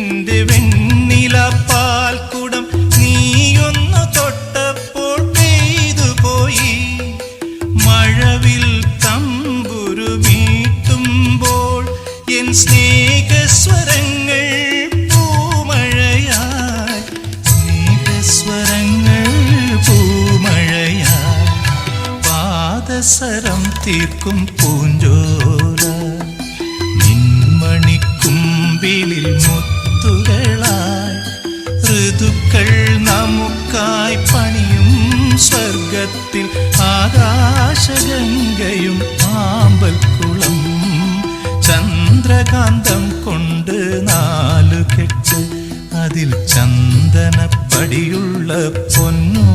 എന്റെ വെണ്ണില പാൽക്കുടം. നീയൊന്നു തൊട്ടപ്പോൾ പോയി. മഴവിൽ തമ്പുരു മീട്ടുമ്പോൾ എൻ തീർക്കും പൂഞ്ചോല മുത്തുകളായി ഋതുക്കൾ നമുക്കായി പണിയും സ്വർഗത്തിൽ ആകാശഗംഗയും ആമ്പൽക്കുളം ചന്ദ്രകാന്തം കൊണ്ട് നാലു കെട്ട് അതിൽ ചന്ദനപ്പടിയുള്ള പൊന്നു